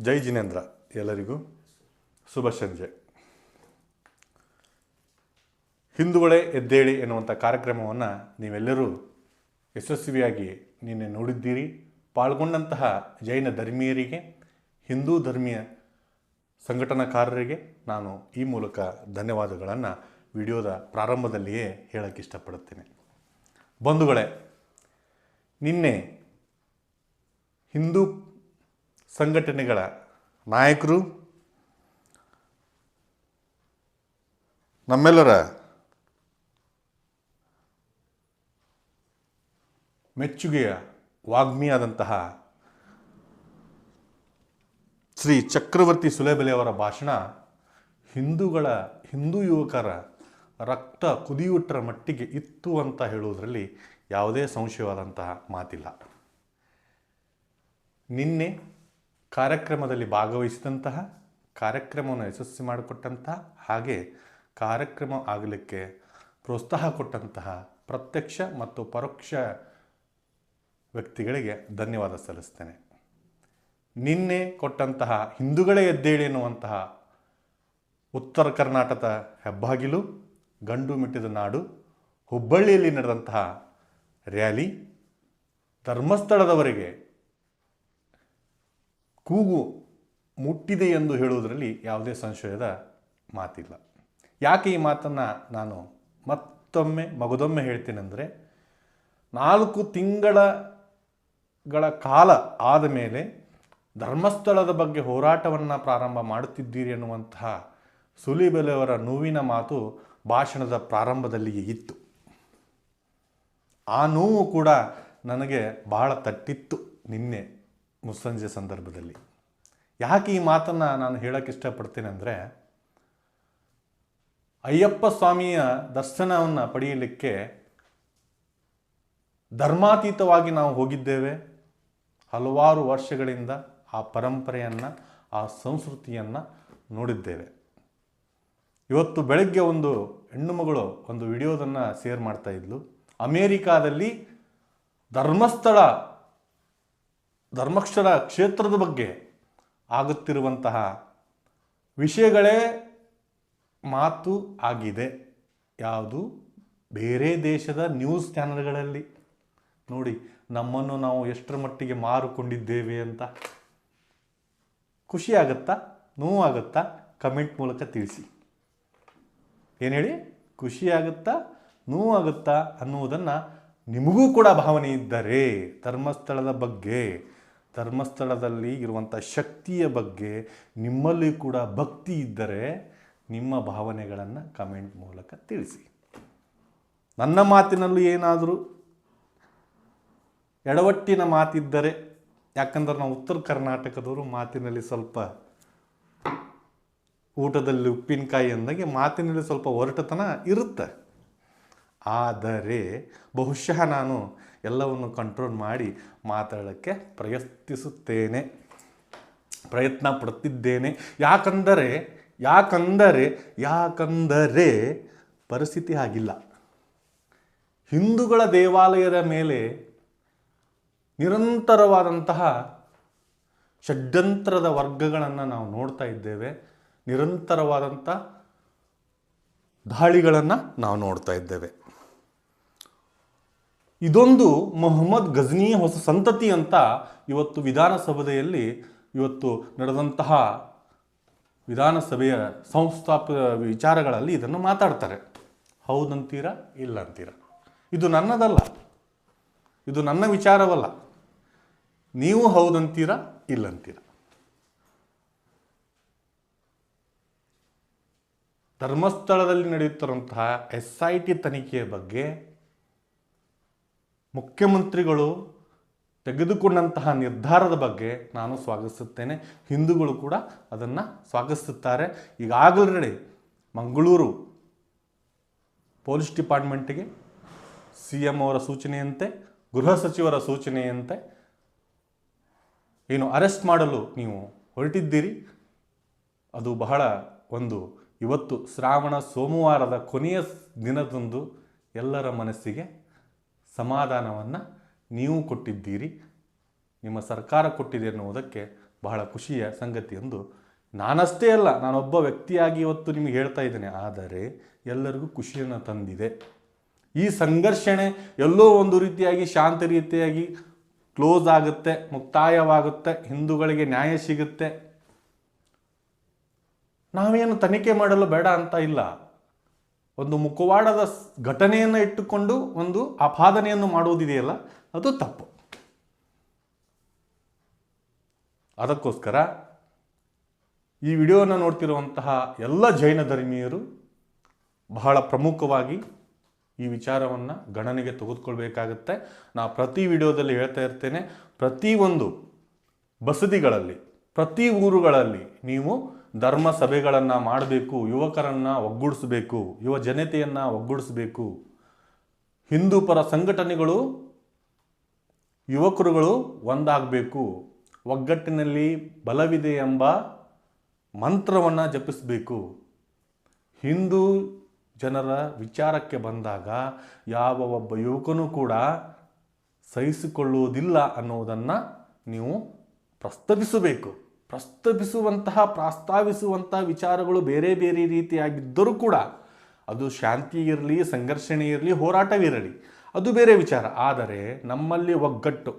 ಜೈ ಜಿನೇಂದ್ರ ಎಲ್ಲರಿಗೂ ಶುಭ ಸಂಜೆ. ಹಿಂದುಗಳೇ ಎದ್ದೇಳಿ ಎನ್ನುವಂಥ ಕಾರ್ಯಕ್ರಮವನ್ನು ನೀವೆಲ್ಲರೂ ಯಶಸ್ವಿಯಾಗಿ ನಿನ್ನೆ ನೋಡಿದ್ದೀರಿ. ಪಾಲ್ಗೊಂಡಂತಹ ಜೈನ ಧರ್ಮೀಯರಿಗೆ, ಹಿಂದೂ ಧರ್ಮೀಯ ಸಂಘಟನಾಕಾರರಿಗೆ ನಾನು ಈ ಮೂಲಕ ಧನ್ಯವಾದಗಳನ್ನು ವಿಡಿಯೋದ ಪ್ರಾರಂಭದಲ್ಲಿಯೇ ಹೇಳಕ್ಕೆ ಇಷ್ಟಪಡುತ್ತೇನೆ. ಬಂಧುಗಳೇ, ನಿನ್ನೆ ಹಿಂದೂ ಸಂಘಟನೆಗಳ ನಾಯಕರು, ನಮ್ಮೆಲ್ಲರ ಮೆಚ್ಚುಗೆಯ ವಾಗ್ಮಿಯಾದಂತಹ ಶ್ರೀ ಚಕ್ರವರ್ತಿ ಸುಲೇಬಲೆ ಅವರ ಭಾಷಣ ಹಿಂದೂಗಳ, ಹಿಂದೂ ಯುವಕರ ರಕ್ತ ಕುದಿಯುಟ್ಟರ ಮಟ್ಟಿಗೆ ಇತ್ತು ಅಂತ ಹೇಳುವುದರಲ್ಲಿ ಯಾವುದೇ ಸಂಶಯವಾದಂತಹ ಮಾತಿಲ್ಲ. ನಿನ್ನೆ ಕಾರ್ಯಕ್ರಮದಲ್ಲಿ ಭಾಗವಹಿಸಿದಂತಹ, ಕಾರ್ಯಕ್ರಮವನ್ನು ಯಶಸ್ವಿ ಮಾಡಿಕೊಟ್ಟಂತಹ ಹಾಗೆ ಕಾರ್ಯಕ್ರಮ ಆಗಲಿಕ್ಕೆ ಪ್ರೋತ್ಸಾಹ ಕೊಟ್ಟಂತಹ ಪ್ರತ್ಯಕ್ಷ ಮತ್ತು ಪರೋಕ್ಷ ವ್ಯಕ್ತಿಗಳಿಗೆ ಧನ್ಯವಾದ ಸಲ್ಲಿಸ್ತೇನೆ. ನಿನ್ನೆ ಕೊಟ್ಟಂತಹ ಹಿಂದೂಗಳೇ ಎದ್ದೇಳಿ ಎನ್ನುವಂತಹ ಉತ್ತರ ಕರ್ನಾಟಕದ ಹೆಬ್ಬಾಗಿಲು, ಗಂಡು ಮಿಟ್ಟಿದ ನಾಡು, ಹುಬ್ಬಳ್ಳಿಯಲ್ಲಿ ನಡೆದಂತಹ ರ್ಯಾಲಿ, ಧರ್ಮಸ್ಥಳದವರೆಗೆ ಕೂಗು ಮುಟ್ಟಿದೆ ಎಂದು ಹೇಳುವುದರಲ್ಲಿ ಯಾವುದೇ ಸಂಶಯದ ಮಾತಿಲ್ಲ. ಯಾಕೆ ಈ ಮಾತನ್ನು ನಾನು ಮತ್ತೊಮ್ಮೆ, ಮಗದೊಮ್ಮೆ ಹೇಳ್ತೇನೆಂದರೆ, ನಾಲ್ಕು ತಿಂಗಳಗಳ ಕಾಲ ಆದ ಮೇಲೆ ಧರ್ಮಸ್ಥಳದ ಬಗ್ಗೆ ಹೋರಾಟವನ್ನು ಪ್ರಾರಂಭ ಮಾಡುತ್ತಿದ್ದೀರಿ ಎನ್ನುವಂತಹ ಸುಲಿಬೆಲೆಯವರ ನೋವಿನ ಮಾತು ಭಾಷಣದ ಪ್ರಾರಂಭದಲ್ಲಿಯೇ ಇತ್ತು. ಆ ನೋವು ಕೂಡ ನನಗೆ ಬಹಳ ತಟ್ಟಿತ್ತು ನಿನ್ನೆ. ಮುಸ್ಸಂಜೆ ಸಂದರ್ಭದಲ್ಲಿ. ಯಾಕೆ ಈ ಮಾತನ್ನು ನಾನು ಹೇಳಕ್ಕೆ ಇಷ್ಟಪಡ್ತೇನೆ ಅಂದರೆ, ಅಯ್ಯಪ್ಪ ಸ್ವಾಮಿಯ ದರ್ಶನವನ್ನು ಪಡೆಯಲಿಕ್ಕೆ ಧರ್ಮಾತೀತವಾಗಿ ನಾವು ಹೋಗಿದ್ದೇವೆ. ಹಲವಾರು ವರ್ಷಗಳಿಂದ ಆ ಪರಂಪರೆಯನ್ನು, ಆ ಸಂಸ್ಕೃತಿಯನ್ನು ನೋಡಿದ್ದೇವೆ. ಇವತ್ತು ಬೆಳಗ್ಗೆ ಒಂದು ಹೆಣ್ಣು ಮಗಳು ಒಂದು ವಿಡಿಯೋದನ್ನು ಶೇರ್ ಮಾಡ್ತಾ ಇದ್ಲು. ಅಮೇರಿಕಾದಲ್ಲಿ ಧರ್ಮಸ್ಥಳ ಧರ್ಮಸ್ಥಳ ಕ್ಷೇತ್ರದ ಬಗ್ಗೆ ಆಗುತ್ತಿರುವಂತಹ ವಿಷಯಗಳೇ ಮಾತು ಆಗಿದೆ. ಯಾವುದು? ಬೇರೆ ದೇಶದ ನ್ಯೂಸ್ ಚಾನಲ್ಗಳಲ್ಲಿ ನೋಡಿ, ನಮ್ಮನ್ನು ನಾವು ಎಷ್ಟರ ಮಟ್ಟಿಗೆ ಮಾರುಕೊಂಡಿದ್ದೇವೆ ಅಂತ. ಖುಷಿ ಆಗುತ್ತಾ? ನೋವಾಗುತ್ತಾ ಕಮೆಂಟ್ ಮೂಲಕ ತಿಳಿಸಿ. ಏನು ಹೇಳಿ? ಖುಷಿ ಆಗುತ್ತಾ? ನೋವಾಗುತ್ತಾ ಅನ್ನುವುದನ್ನು ನಿಮಗೂ ಕೂಡ ಭಾವನೆ ಇದ್ದರೆ ಧರ್ಮಸ್ಥಳದ ಬಗ್ಗೆ ಧರ್ಮಸ್ಥಳದಲ್ಲಿ ಇರುವಂಥ ಶಕ್ತಿಯ ಬಗ್ಗೆ ನಿಮ್ಮಲ್ಲಿ ಕೂಡ ಭಕ್ತಿ ಇದ್ದರೆ ನಿಮ್ಮ ಭಾವನೆಗಳನ್ನು ಕಮೆಂಟ್ ಮೂಲಕ ತಿಳಿಸಿ. ನನ್ನ ಮಾತಿನಲ್ಲೂ ಏನಾದರೂ ಎಡವಟ್ಟಿನ ಮಾತಿದ್ದರೆ, ಯಾಕಂದ್ರೆ ನಾವು ಉತ್ತರ ಕರ್ನಾಟಕದವರು ಮಾತಿನಲ್ಲಿ ಸ್ವಲ್ಪ ಊಟದಲ್ಲಿ ಉಪ್ಪಿನಕಾಯಿ ಅಂದಾಗೆ ಮಾತಿನಲ್ಲಿ ಸ್ವಲ್ಪ ಒರಟತನ ಇರುತ್ತೆ. ಆದರೆ ಬಹುಶಃ ನಾನು ಎಲ್ಲವನ್ನು ಕಂಟ್ರೋಲ್ ಮಾಡಿ ಮಾತಾಡೋಕ್ಕೆ ಪ್ರಯತ್ನಿಸುತ್ತೇನೆ, ಪ್ರಯತ್ನ ಪಡುತ್ತಿದ್ದೇನೆ ಯಾಕಂದರೆ ಯಾಕಂದರೆ ಯಾಕಂದರೆ ಪರಿಸ್ಥಿತಿ ಆಗಿಲ್ಲ ಹಿಂದೂಗಳ ದೇವಾಲಯದ ಮೇಲೆ ನಿರಂತರವಾದಂತಹ ಷಡ್ಯಂತ್ರದ ವರ್ಗಗಳನ್ನು ನಾವು ನೋಡ್ತಾ ಇದ್ದೇವೆ. ನಿರಂತರವಾದಂಥ ದಾಳಿಗಳನ್ನು ನಾವು ನೋಡ್ತಾ ಇದ್ದೇವೆ. ಇದೊಂದು ಮೊಹಮ್ಮದ್ ಗಜ್ನಿಯ ಹೊಸ ಸಂತತಿ ಅಂತ ಇವತ್ತು ವಿಧಾನಸಭೆಯಲ್ಲಿ ಇವತ್ತು ನಡೆದಂತಹ ವಿಧಾನಸಭೆಯ ಸಂಸ್ಥಾಪ ವಿಚಾರಗಳಲ್ಲಿ ಇದನ್ನು ಮಾತಾಡ್ತಾರೆ. ಹೌದಂತೀರಾ ಇಲ್ಲ ಅಂತೀರಾ? ಇದು ನನ್ನದಲ್ಲ. ಇದು ನನ್ನ ವಿಚಾರವಲ್ಲ. ನೀವು ಹೌದಂತೀರಾ ಇಲ್ಲಂತೀರ ಧರ್ಮಸ್ಥಳದಲ್ಲಿ ನಡೆಯುತ್ತಿರುವಂತಹ ಎಸ್ ಐ ಟಿ ತನಿಖೆಯ ಬಗ್ಗೆ ಮುಖ್ಯಮಂತ್ರಿಗಳು ತೆಗೆದುಕೊಂಡಂತಹ ನಿರ್ಧಾರದ ಬಗ್ಗೆ ನಾನು ಸ್ವಾಗತಿಸುತ್ತೇನೆ. ಹಿಂದೂಗಳು ಕೂಡ ಅದನ್ನು ಸ್ವಾಗತಿಸುತ್ತಾರೆ. ಈಗಾಗಲೇ ಮಂಗಳೂರು ಪೊಲೀಸ್ ಡಿಪಾರ್ಟ್ಮೆಂಟಿಗೆ ಸಿ ಎಂ ಅವರ ಸೂಚನೆಯಂತೆ, ಗೃಹ ಸಚಿವರ ಸೂಚನೆಯಂತೆ ಏನು ಅರೆಸ್ಟ್ ಮಾಡಲು ನೀವು ಹೊರಟಿದ್ದೀರಿ. ಅದು ಬಹಳ ಒಂದು ಇವತ್ತು ಶ್ರಾವಣ ಸೋಮವಾರದ ಕೊನೆಯ ದಿನದಂದು ಎಲ್ಲರ ಮನಸ್ಸಿಗೆ ಸಮಾಧಾನವನ್ನು ನೀವು ಕೊಟ್ಟಿದ್ದೀರಿ, ನಿಮ್ಮ ಸರ್ಕಾರ ಕೊಟ್ಟಿದೆ ಎನ್ನುವುದಕ್ಕೆ ಬಹಳ ಖುಷಿಯ ಸಂಗತಿ ಎಂದು ನಾನಷ್ಟೇ ಅಲ್ಲ, ನಾನೊಬ್ಬ ವ್ಯಕ್ತಿಯಾಗಿ ಇವತ್ತು ನಿಮಗೆ ಹೇಳ್ತಾ ಇದ್ದೇನೆ. ಆದರೆ ಎಲ್ಲರಿಗೂ ಖುಷಿಯನ್ನು ತಂದಿದೆ. ಈ ಸಂಘರ್ಷಣೆ ಎಲ್ಲೋ ಒಂದು ರೀತಿಯಾಗಿ ಶಾಂತ ರೀತಿಯಾಗಿ ಕ್ಲೋಸ್ ಆಗುತ್ತೆ, ಮುಕ್ತಾಯವಾಗುತ್ತೆ, ಹಿಂದೂಗಳಿಗೆ ನ್ಯಾಯ ಸಿಗುತ್ತೆ. ನಾವೇನು ತನಿಖೆ ಮಾಡಲು ಬೇಡ ಅಂತ ಇಲ್ಲ. ಒಂದು ಮುಖವಾಡದ ಘಟನೆಯನ್ನು ಇಟ್ಟುಕೊಂಡು ಒಂದು ಆಪಾದನೆಯನ್ನು ಮಾಡುವುದಿದೆಯಲ್ಲ ಅದು ತಪ್ಪು. ಅದಕ್ಕೋಸ್ಕರ ಈ ವಿಡಿಯೋನ ನೋಡ್ತಿರುವಂತಹ ಎಲ್ಲ ಜೈನ ಧರ್ಮೀಯರು ಬಹಳ ಪ್ರಮುಖವಾಗಿ ಈ ವಿಚಾರವನ್ನು ಗಣನೆಗೆ ತೆಗೆದುಕೊಳ್ಬೇಕಾಗತ್ತೆ. ನಾ ಪ್ರತಿ ವಿಡಿಯೋದಲ್ಲಿ ಹೇಳ್ತಾ ಇರ್ತೇನೆ, ಪ್ರತಿಯೊಂದು ಬಸದಿಗಳಲ್ಲಿ, ಪ್ರತಿ ಊರುಗಳಲ್ಲಿ ನೀವು ಧರ್ಮ ಸಭೆಗಳನ್ನು ಮಾಡಬೇಕು, ಯುವಕರನ್ನು ಒಗ್ಗೂಡಿಸಬೇಕು, ಯುವ ಜನತೆಯನ್ನು ಒಗ್ಗೂಡಿಸಬೇಕು. ಹಿಂದೂ ಪರ ಸಂಘಟನೆಗಳು, ಯುವಕರುಗಳು ಒಂದಾಗಬೇಕು. ಒಗ್ಗಟ್ಟಿನಲ್ಲಿ ಬಲವಿದೆ ಎಂಬ ಮಂತ್ರವನ್ನು ಜಪಿಸಬೇಕು. ಹಿಂದೂ ಜನರ ವಿಚಾರಕ್ಕೆ ಬಂದಾಗ ಯಾವ ಒಬ್ಬ ಯುವಕನೂ ಕೂಡ ಸಹಿಸಿಕೊಳ್ಳುವುದಿಲ್ಲ ಅನ್ನೋದನ್ನು ನೀವು ಪ್ರಸ್ತಾಪಿಸಬೇಕು. ಪ್ರಸ್ತಾಪಿಸುವಂತಹ ಪ್ರಸ್ತಾವಿಸುವಂತಹ ವಿಚಾರಗಳು ಬೇರೆ ಬೇರೆ ರೀತಿಯಾಗಿದ್ದರೂ ಕೂಡ ಅದು ಶಾಂತಿ ಇರಲಿ, ಸಂಘರ್ಷಣೆ ಇರಲಿ, ಹೋರಾಟವಿರಲಿ, ಅದು ಬೇರೆ ವಿಚಾರ. ಆದರೆ ನಮ್ಮಲ್ಲಿ ಒಗ್ಗಟ್ಟು.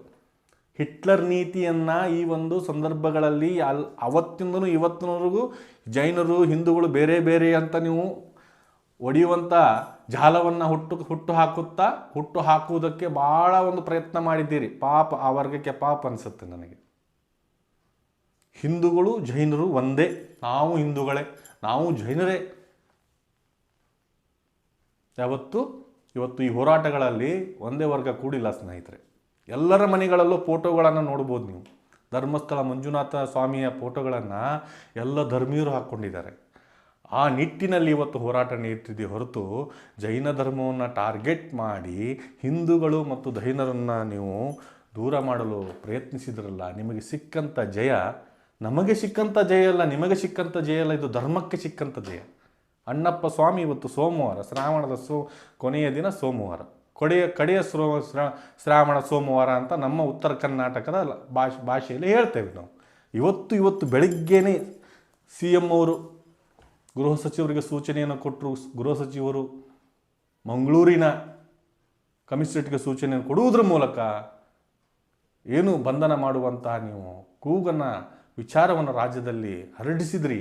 ಹಿಟ್ಲರ್ ನೀತಿಯನ್ನು ಈ ಒಂದು ಸಂದರ್ಭಗಳಲ್ಲಿ ಅಲ್ ಅವತ್ತಿಂದನೂ ಇವತ್ತಿನವರೆಗೂ ಜೈನರು, ಹಿಂದೂಗಳು ಬೇರೆ ಬೇರೆ ಅಂತ ನೀವು ಒಡೆಯುವಂಥ ಜಾಲವನ್ನು ಹುಟ್ಟು ಹುಟ್ಟು ಹಾಕುತ್ತಾ, ಹುಟ್ಟು ಹಾಕುವುದಕ್ಕೆ ಭಾಳ ಒಂದು ಪ್ರಯತ್ನ ಮಾಡಿದ್ದೀರಿ. ಪಾಪ ಆ ವರ್ಗಕ್ಕೆ ಪಾಪ ಅನಿಸುತ್ತೆ ನನಗೆ. ಹಿಂದೂಗಳು ಜೈನರು ಒಂದೇ. ನಾವು ಹಿಂದೂಗಳೇ. ನಾವು ಜೈನರೇ. ಯಾವತ್ತು ಇವತ್ತು ಈ ಹೋರಾಟಗಳಲ್ಲಿ ಒಂದೇ ವರ್ಗ ಕೂಡಿಲ್ಲ ಸ್ನೇಹಿತರೆ. ಎಲ್ಲರ ಮನೆಗಳಲ್ಲೂ ಫೋಟೋಗಳನ್ನು ನೋಡ್ಬೋದು ನೀವು. ಧರ್ಮಸ್ಥಳ ಮಂಜುನಾಥ ಸ್ವಾಮಿಯ ಫೋಟೋಗಳನ್ನು ಎಲ್ಲ ಧರ್ಮೀಯರು ಹಾಕ್ಕೊಂಡಿದ್ದಾರೆ. ಆ ನಿಟ್ಟಿನಲ್ಲಿ ಇವತ್ತು ಹೋರಾಟ ನೀಡ್ತಿದೆ ಹೊರತು ಜೈನ ಧರ್ಮವನ್ನು ಟಾರ್ಗೆಟ್ ಮಾಡಿ ಹಿಂದೂಗಳು ಮತ್ತು ಜೈನರನ್ನು ನೀವು ದೂರ ಮಾಡಲು ಪ್ರಯತ್ನಿಸಿದ್ರಲ್ಲ, ನಿಮಗೆ ಸಿಕ್ಕಂಥ ಜಯ ನಮಗೆ ಸಿಕ್ಕಂಥ ಜಯ ಅಲ್ಲ, ನಿಮಗೆ ಸಿಕ್ಕಂಥ ಜಯ ಅಲ್ಲ, ಇದು ಧರ್ಮಕ್ಕೆ ಸಿಕ್ಕಂಥ ಜಯ. ಅಣ್ಣಪ್ಪ ಸ್ವಾಮಿ ಇವತ್ತು ಸೋಮವಾರ, ಶ್ರಾವಣದ ಸೋ, ಕೊನೆಯ ದಿನ ಸೋಮವಾರ. ಕೊಡೆಯ, ಕಡೆಯ ಸ್ರೋ, ಶ್ರಾ, ಶ್ರಾವಣ ಸೋಮವಾರ ಅಂತ ನಮ್ಮ ಉತ್ತರ ಕರ್ನಾಟಕದ ಭಾಷೆ, ಭಾಷೆಯಲ್ಲಿ ಹೇಳ್ತೇವೆ ನಾವು. ಇವತ್ತು ಇವತ್ತು ಬೆಳಿಗ್ಗೆನೆ ಸಿ ಎಂ ಅವರು ಗೃಹ ಸಚಿವರಿಗೆ ಸೂಚನೆಯನ್ನು ಕೊಟ್ಟರು. ಗೃಹ ಸಚಿವರು ಮಂಗಳೂರಿನ ಕಮಿಷನರೇಟ್ಗೆ ಸೂಚನೆಯನ್ನು ಕೊಡುವುದರ ಮೂಲಕ ಏನು ಬಂಧನ ಮಾಡುವಂತಹ ನೀವು ಕೂಗನ್ನು ವಿಚಾರವನ್ನು ರಾಜ್ಯದಲ್ಲಿ ಹರಡಿಸಿದ್ರಿ.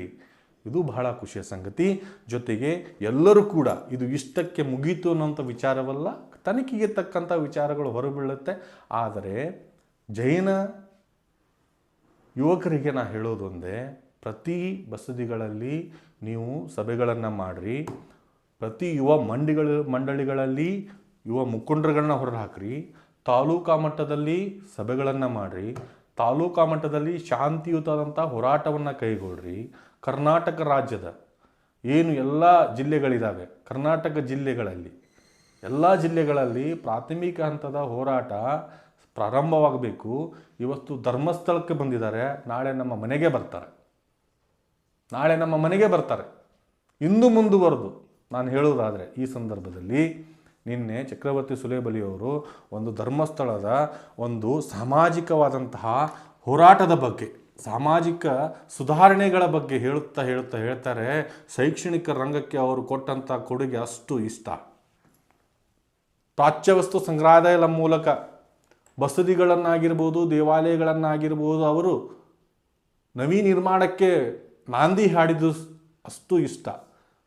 ಇದು ಬಹಳ ಖುಷಿಯ ಸಂಗತಿ. ಜೊತೆಗೆ ಎಲ್ಲರೂ ಕೂಡ ಇದು ಇಷ್ಟಕ್ಕೆ ಮುಗೀತು ಅನ್ನೋಂಥ ವಿಚಾರವಲ್ಲ, ತನಿಖೆಗೆ ತಕ್ಕಂಥ ವಿಚಾರಗಳು ಹೊರಬೀಳುತ್ತೆ. ಆದರೆ ಜೈನ ಯುವಕರಿಗೆ ನಾ ಹೇಳೋದೊಂದೇ ಪ್ರತಿ ಬಸದಿಗಳಲ್ಲಿ ನೀವು ಸಭೆಗಳನ್ನು ಮಾಡಿರಿ, ಪ್ರತಿ ಯುವ ಮಂಡಿಗಳ, ಮಂಡಳಿಗಳಲ್ಲಿ ಯುವ ಮುಖಂಡರುಗಳನ್ನ ಹೊರಹಾಕ್ರಿ, ತಾಲೂಕಾ ಮಟ್ಟದಲ್ಲಿ ಸಭೆಗಳನ್ನು ಮಾಡಿರಿ ತಾಲೂಕಾ ಮಟ್ಟದಲ್ಲಿ ಶಾಂತಿಯುತವಾದಂಥ ಹೋರಾಟವನ್ನು ಕೈಗೊಳ್ಳ್ರಿ ಕರ್ನಾಟಕ ರಾಜ್ಯದ ಏನು ಎಲ್ಲ ಜಿಲ್ಲೆಗಳಿದ್ದಾವೆ ಕರ್ನಾಟಕ ಜಿಲ್ಲೆಗಳಲ್ಲಿ, ಎಲ್ಲ ಜಿಲ್ಲೆಗಳಲ್ಲಿ ಪ್ರಾಥಮಿಕ ಹಂತದ ಹೋರಾಟ ಪ್ರಾರಂಭವಾಗಬೇಕು. ಇವತ್ತು ಧರ್ಮಸ್ಥಳಕ್ಕೆ ಬಂದಿದ್ದಾರೆ, ನಾಳೆ ನಮ್ಮ ಮನೆಗೆ ಬರ್ತಾರೆ. ನಾಳೆ ನಮ್ಮ ಮನೆಗೆ ಬರ್ತಾರೆ. ಇಂದು ಮುಂದುವರೆದು ನಾನು ಹೇಳುವುದಾದರೆ ಈ ಸಂದರ್ಭದಲ್ಲಿ ನಿನ್ನೆ ಚಕ್ರವರ್ತಿ ಸುಲೇಬಲಿಯವರು ಒಂದು ಧರ್ಮಸ್ಥಳದ ಒಂದು ಸಾಮಾಜಿಕವಾದಂತಹ ಹೋರಾಟದ ಬಗ್ಗೆ, ಸಾಮಾಜಿಕ ಸುಧಾರಣೆಗಳ ಬಗ್ಗೆ ಹೇಳುತ್ತಾ ಹೇಳುತ್ತಾ ಹೇಳ್ತಾರೆ, ಶೈಕ್ಷಣಿಕ ರಂಗಕ್ಕೆ ಅವರು ಕೊಟ್ಟಂಥ ಕೊಡುಗೆ ಅಷ್ಟು ಇಷ್ಟ. ಪ್ರಾಚ್ಯವಸ್ತು ಸಂಗ್ರಹಾಲಯದ ಮೂಲಕ ಬಸದಿಗಳನ್ನಾಗಿರ್ಬೋದು, ದೇವಾಲಯಗಳನ್ನಾಗಿರ್ಬೋದು ಅವರು ನವೀ ನಿರ್ಮಾಣಕ್ಕೆ ನಾಂದಿ ಹಾಡಿದ್ದು ಅಷ್ಟು ಇಷ್ಟ.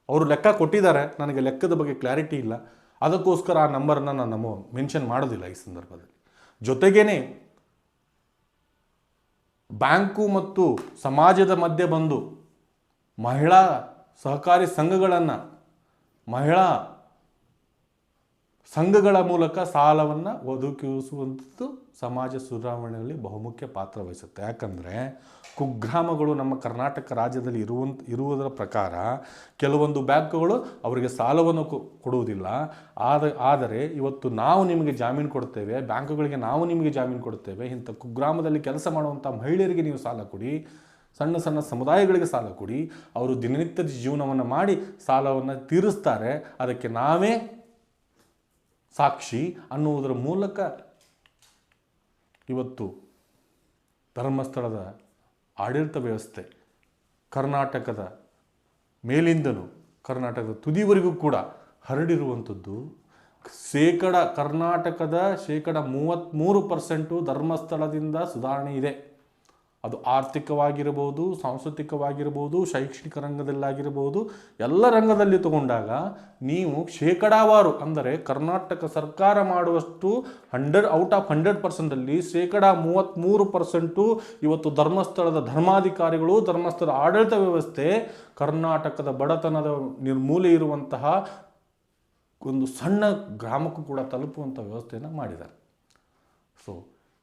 ಅವರು ಲೆಕ್ಕ ಕೊಟ್ಟಿದ್ದಾರೆ, ನನಗೆ ಲೆಕ್ಕದ ಬಗ್ಗೆ ಕ್ಲಾರಿಟಿ ಇಲ್ಲ. ಅದಕ್ಕೋಸ್ಕರ ಆ ನಂಬರನ್ನು ನಾನು ನಮ್ಮ ಮೆನ್ಷನ್ ಮಾಡೋದಿಲ್ಲ ಈ ಸಂದರ್ಭದಲ್ಲಿ. ಜೊತೆಗೇನೆ, ಬ್ಯಾಂಕು ಮತ್ತು ಸಮಾಜದ ಮಧ್ಯೆ ಬಂದು ಮಹಿಳಾ ಸಹಕಾರಿ ಸಂಘಗಳನ್ನು ಮಹಿಳಾ ಸಂಘಗಳ ಮೂಲಕ ಸಾಲವನ್ನು ಒದಗಿಸುವಂಥದ್ದು ಸಮಾಜ ಸುಧಾರಣೆಯಲ್ಲಿ ಬಹುಮುಖ್ಯ ಪಾತ್ರ ವಹಿಸುತ್ತೆ. ಯಾಕಂದರೆ ಕುಗ್ರಾಮಗಳು ನಮ್ಮ ಕರ್ನಾಟಕ ರಾಜ್ಯದಲ್ಲಿ ಇರುವಂತ ಇರುವುದರ ಪ್ರಕಾರ ಕೆಲವೊಂದು ಬ್ಯಾಂಕುಗಳು ಅವರಿಗೆ ಸಾಲವನ್ನು ಕೊಡುವುದಿಲ್ಲ. ಆದ, ಆದರೆ ಇವತ್ತು ನಾವು ನಿಮಗೆ ಜಾಮೀನು ಕೊಡ್ತೇವೆ, ಬ್ಯಾಂಕುಗಳಿಗೆ ನಾವು ನಿಮಗೆ ಜಾಮೀನು ಕೊಡ್ತೇವೆ, ಇಂಥ ಕುಗ್ರಾಮದಲ್ಲಿ ಕೆಲಸ ಮಾಡುವಂಥ ಮಹಿಳೆಯರಿಗೆ ನೀವು ಸಾಲ ಕೊಡಿ, ಸಣ್ಣ ಸಣ್ಣ ಸಮುದಾಯಗಳಿಗೆ ಸಾಲ ಕೊಡಿ, ಅವರು ದಿನನಿತ್ಯದ ಜೀವನವನ್ನು ಮಾಡಿ ಸಾಲವನ್ನು ತೀರಿಸ್ತಾರೆ. ಅದಕ್ಕೆ ನಾವೇ ಸಾಕ್ಷಿ ಅನ್ನುವುದರ ಮೂಲಕ ಇವತ್ತು ಧರ್ಮಸ್ಥಳದ ಆಡಳಿತ ವ್ಯವಸ್ಥೆ, ಕರ್ನಾಟಕದ ಮೇಲಿಂದಲೂ ಕರ್ನಾಟಕದ ತುದಿವರೆಗೂ ಕೂಡ ಹರಡಿರುವಂಥದ್ದು. ಶೇಕಡ ಕರ್ನಾಟಕದ ಶೇಕಡ ಮೂವತ್ತ್ಮೂರು ಪರ್ಸೆಂಟು ಧರ್ಮಸ್ಥಳದಿಂದ ಸುಧಾರಣೆ ಇದೆ. ಅದು ಆರ್ಥಿಕವಾಗಿರ್ಬೋದು, ಸಾಂಸ್ಕೃತಿಕವಾಗಿರ್ಬೋದು, ಶೈಕ್ಷಣಿಕ ರಂಗದಲ್ಲಾಗಿರ್ಬೋದು, ಎಲ್ಲ ರಂಗದಲ್ಲಿ ತಗೊಂಡಾಗ ನೀವು ಶೇಕಡಾವಾರು ಅಂದರೆ ಕರ್ನಾಟಕ ಸರ್ಕಾರ ಮಾಡುವಷ್ಟು ಹಂಡ್ರೆಡ್, ಔಟ್ ಆಫ್ ಹಂಡ್ರೆಡ್ ಪರ್ಸೆಂಟಲ್ಲಿ ಶೇಕಡ ಮೂವತ್ತ್ಮೂರು ಪರ್ಸೆಂಟು ಇವತ್ತು ಧರ್ಮಸ್ಥಳದ ಧರ್ಮಾಧಿಕಾರಿಗಳು ಧರ್ಮಸ್ಥಳದ ಆಡಳಿತ ವ್ಯವಸ್ಥೆ, ಕರ್ನಾಟಕದ ಬಡತನದ ನಿರ್ಮೂಲೆ ಇರುವಂತಹ ಒಂದು ಸಣ್ಣ ಗ್ರಾಮಕ್ಕೂ ಕೂಡ ತಲುಪುವಂಥ ವ್ಯವಸ್ಥೆಯನ್ನು ಮಾಡಿದ್ದಾರೆ. ಸೊ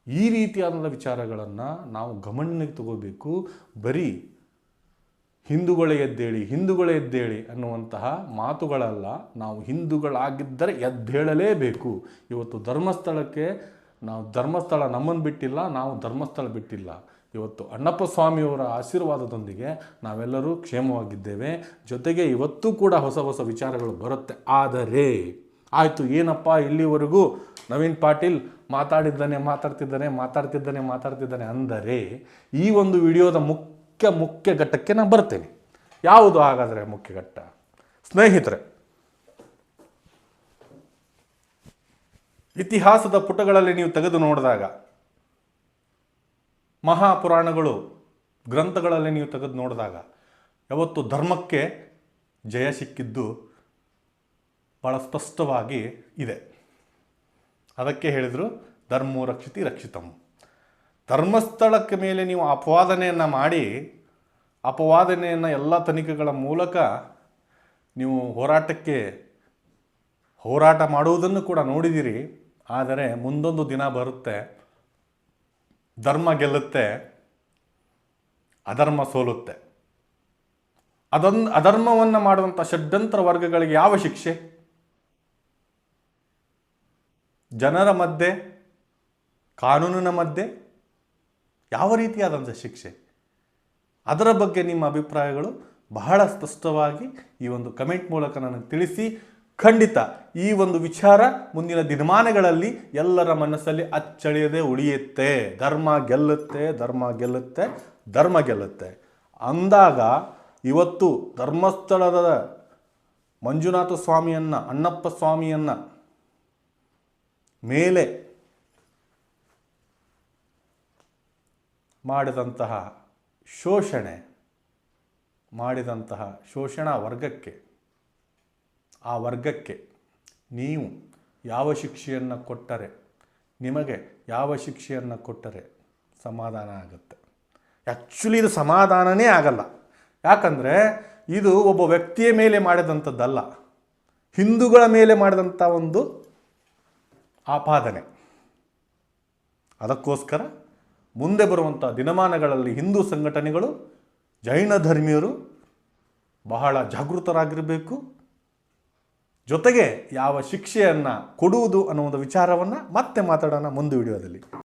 ಈ ರೀತಿಯಾದಂಥ ವಿಚಾರಗಳನ್ನು ನಾವು ಗಮನಕ್ಕೆ ತಗೋಬೇಕು. ಬರೀ ಹಿಂದೂಗಳೇ ಎದ್ದೇಳಿ ಹಿಂದೂಗಳೇ ಎದ್ದೇಳಿ ಅನ್ನುವಂತಹ ಮಾತುಗಳಲ್ಲ. ನಾವು ಹಿಂದೂಗಳಾಗಿದ್ದರೆ ಎದ್ದೇಳಲೇಬೇಕು. ಇವತ್ತು ಧರ್ಮಸ್ಥಳಕ್ಕೆ ನಾವು ಧರ್ಮಸ್ಥಳ ನಮ್ಮನ್ನು ಬಿಟ್ಟಿಲ್ಲ, ನಾವು ಧರ್ಮಸ್ಥಳ ಬಿಟ್ಟಿಲ್ಲ. ಇವತ್ತು ಅಣ್ಣಪ್ಪ ಸ್ವಾಮಿಯವರ ಆಶೀರ್ವಾದದೊಂದಿಗೆ ನಾವೆಲ್ಲರೂ ಕ್ಷೇಮವಾಗಿದ್ದೇವೆ. ಜೊತೆಗೆ ಇವತ್ತು ಕೂಡ ಹೊಸ ಹೊಸ ವಿಚಾರಗಳು ಬರುತ್ತೆ. ಆದರೆ, ಆಯಿತು, ಏನಪ್ಪ ಇಲ್ಲಿವರೆಗೂ? ನವೀನ್ ಪಾಟೀಲ್ ಮಾತಾಡಿದ್ದಾನೆ, ಮಾತಾಡ್ತಿದ್ದಾನೆ ಮಾತಾಡ್ತಿದ್ದಾನೆ ಮಾತಾಡ್ತಿದ್ದಾನೆ ಅಂದರೆ ಈ ಒಂದು ವಿಡಿಯೋದ ಮುಖ್ಯ ಮುಖ್ಯ ಘಟ್ಟಕ್ಕೆ ನಾನು ಬರ್ತೇನೆ. ಯಾವುದು ಹಾಗಾದರೆ ಮುಖ್ಯ ಘಟ್ಟ? ಸ್ನೇಹಿತರೆ, ಇತಿಹಾಸದ ಪುಟಗಳಲ್ಲಿ ನೀವು ತೆಗೆದು ನೋಡಿದಾಗ ಮಹಾಪುರಾಣಗಳು, ಗ್ರಂಥಗಳಲ್ಲಿ ನೀವು ತೆಗೆದು ನೋಡಿದಾಗ ಯಾವತ್ತು ಧರ್ಮಕ್ಕೆ ಜಯ ಸಿಕ್ಕಿದ್ದು ಭಾಳ ಸ್ಪಷ್ಟವಾಗಿ ಇದೆ. ಅದಕ್ಕೆ ಹೇಳಿದರು, ಧರ್ಮೋ ರಕ್ಷಿತಿ ರಕ್ಷಿತಂ. ಧರ್ಮಸ್ಥಳಕ್ಕೆ ಮೇಲೆ ನೀವು ಅಪವಾದನೆಯನ್ನು ಮಾಡಿ, ಅಪವಾದನೆಯನ್ನು ಎಲ್ಲ ತನಿಖೆಗಳ ಮೂಲಕ ನೀವು ಹೋರಾಟಕ್ಕೆ ಹೋರಾಟ ಮಾಡುವುದನ್ನು ಕೂಡ ನೋಡಿದಿರಿ. ಆದರೆ ಮುಂದೊಂದು ದಿನ ಬರುತ್ತೆ, ಧರ್ಮ ಗೆಲ್ಲುತ್ತೆ, ಅಧರ್ಮ ಸೋಲುತ್ತೆ. ಅದೊಂದು, ಅಧರ್ಮವನ್ನು ಮಾಡುವಂಥ ಷಡ್ಯಂತ್ರ ವರ್ಗಗಳಿಗೆ ಯಾವ ಶಿಕ್ಷೆ? ಜನರ ಮಧ್ಯೆ, ಕಾನೂನಿನ ಮಧ್ಯೆ ಯಾವ ರೀತಿಯಾದಂಥ ಶಿಕ್ಷೆ? ಅದರ ಬಗ್ಗೆ ನಿಮ್ಮ ಅಭಿಪ್ರಾಯಗಳು ಬಹಳ ಸ್ಪಷ್ಟವಾಗಿ ಈ ಒಂದು ಕಮೆಂಟ್ ಮೂಲಕ ನನಗೆ ತಿಳಿಸಿ. ಖಂಡಿತ ಈ ಒಂದು ವಿಚಾರ ಮುಂದಿನ ದಿನಮಾನಗಳಲ್ಲಿ ಎಲ್ಲರ ಮನಸ್ಸಲ್ಲಿ ಅಚ್ಚಳಿಯದೆ ಉಳಿಯುತ್ತೆ. ಧರ್ಮ ಗೆಲ್ಲುತ್ತೆ ಧರ್ಮ ಗೆಲ್ಲುತ್ತೆ ಧರ್ಮ ಗೆಲ್ಲುತ್ತೆ. ಅಂದಾಗ ಇವತ್ತು ಧರ್ಮಸ್ಥಳದ ಮಂಜುನಾಥ ಸ್ವಾಮಿಯನ್ನು, ಅಣ್ಣಪ್ಪ ಸ್ವಾಮಿಯನ್ನು ಮೇಲೆ ಮಾಡಿದಂತಹ ಶೋಷಣೆ, ಮಾಡಿದಂತಹ ಶೋಷಣಾ ವರ್ಗಕ್ಕೆ, ಆ ವರ್ಗಕ್ಕೆ ನೀವು ಯಾವ ಶಿಕ್ಷೆಯನ್ನು ಕೊಟ್ಟರೆ, ನಿಮಗೆ ಯಾವ ಶಿಕ್ಷೆಯನ್ನು ಕೊಟ್ಟರೆ ಸಮಾಧಾನ ಆಗುತ್ತೆ. ಆ್ಯಕ್ಚುಲಿ ಇದು ಸಮಾಧಾನನೇ ಆಗಲ್ಲ. ಯಾಕಂದರೆ ಇದು ಒಬ್ಬ ವ್ಯಕ್ತಿಯ ಮೇಲೆ ಮಾಡಿದಂಥದ್ದಲ್ಲ. ಹಿಂದೂಗಳ ಮೇಲೆ ಮಾಡಿದಂಥ ಒಂದು ಆಪಾದನೆ. ಅದಕ್ಕೋಸ್ಕರ ಮುಂದೆ ಬರುವಂಥ ದಿನಮಾನಗಳಲ್ಲಿ ಹಿಂದೂ ಸಂಘಟನೆಗಳು, ಜೈನ ಧರ್ಮೀಯರು ಬಹಳ ಜಾಗೃತರಾಗಿರಬೇಕು. ಜೊತೆಗೆ ಯಾವ ಶಿಕ್ಷೆಯನ್ನು ಕೊಡುವುದು ಅನ್ನೋ ಒಂದು ವಿಚಾರವನ್ನು ಮತ್ತೆ ಮಾತಾಡೋಣ ಮುಂದೆ ವಿಡಿಯೋದಲ್ಲಿ.